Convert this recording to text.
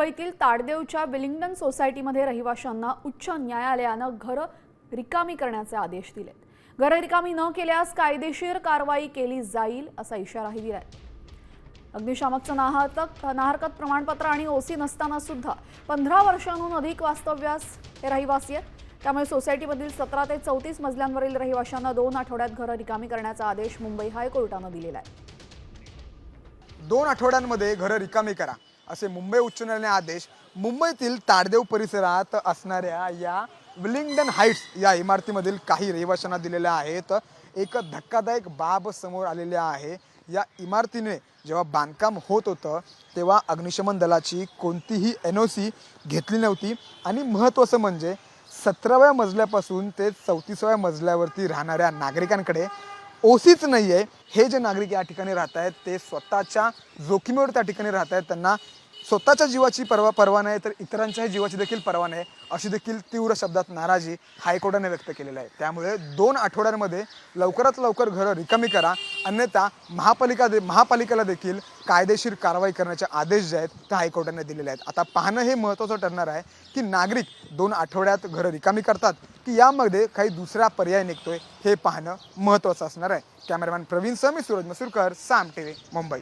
मुंबईतील ताडदेवच्या विलिंग्डन सोसायटीमध्ये रहिवाशांना उच्च न्यायालयानं घरं रिकामी करण्याचे आदेश दिलेत घरं रिकामी न केल्यास कायदेशीर कारवाई केली जाईल असा इशाराही दिलाय. अग्निशामकचं नाहतक नाहरकत प्रमाणपत्र आणि ओसी नसताना सुद्धा पंधरा वर्षांहून अधिक वास्तव्यास हे रहिवासी आहेत. त्यामुळे सोसायटीमधील सतरा ते चौतीस मजल्यांवरील रहिवाशांना दोन आठवड्यात घरं रिकामी करण्याचा आदेश मुंबई हायकोर्टानं दिलेला आहे. दोन आठवड्यांमध्ये घरं रिकामी करा. असे मुंबई उच्च न्यायालयाने आदेश मुंबईतील ताडदेव परिसरात असणाऱ्या या विलिंग्डन हाईट्स या इमारतीमधील काही रहिवाशांना दिलेल्या आहेत. एक धक्कादायक बाब समोर आलेली आहे. या इमारतीने जेव्हा बांधकाम होत होतं तेव्हा अग्निशमन दलाची कोणतीही एन ओ सी घेतली नव्हती. आणि महत्त्वाचं म्हणजे सतराव्या मजल्यापासून ते चौतीसाव्या मजल्यावरती राहणाऱ्या नागरिकांकडे ओसीच नाही आहे हे जे नागरिक या ठिकाणी राहत आहेत ते स्वतःच्या जोखमीवर त्या ठिकाणी राहत आहेत त्यांना स्वतःच्या जीवाची परवा परवा नाही तर इतरांच्याही जीवाची देखील परवा नाही अशी देखील तीव्र शब्दात नाराजी हायकोर्टाने व्यक्त केलेली आहे. त्यामुळे दोन आठवड्यांमध्ये लवकरात लवकर घरं रिकामी करा. अन्यथा महापालिका दे महापालिकेला देखील कायदेशीर कारवाई करण्याचे आदेश जे आहेत ते हायकोर्टाने दिलेले आहेत. आता पाहणं हे महत्त्वाचं ठरणार आहे की नागरिक दोन आठवड्यात घरं रिकामी करतात की यामध्ये काही दुसरा पर्याय निघतोय हे पाहणं महत्त्वाचं असणार आहे. कॅमेरामॅन प्रवीण समी मी सूरज मसूरकर साम टी मुंबई.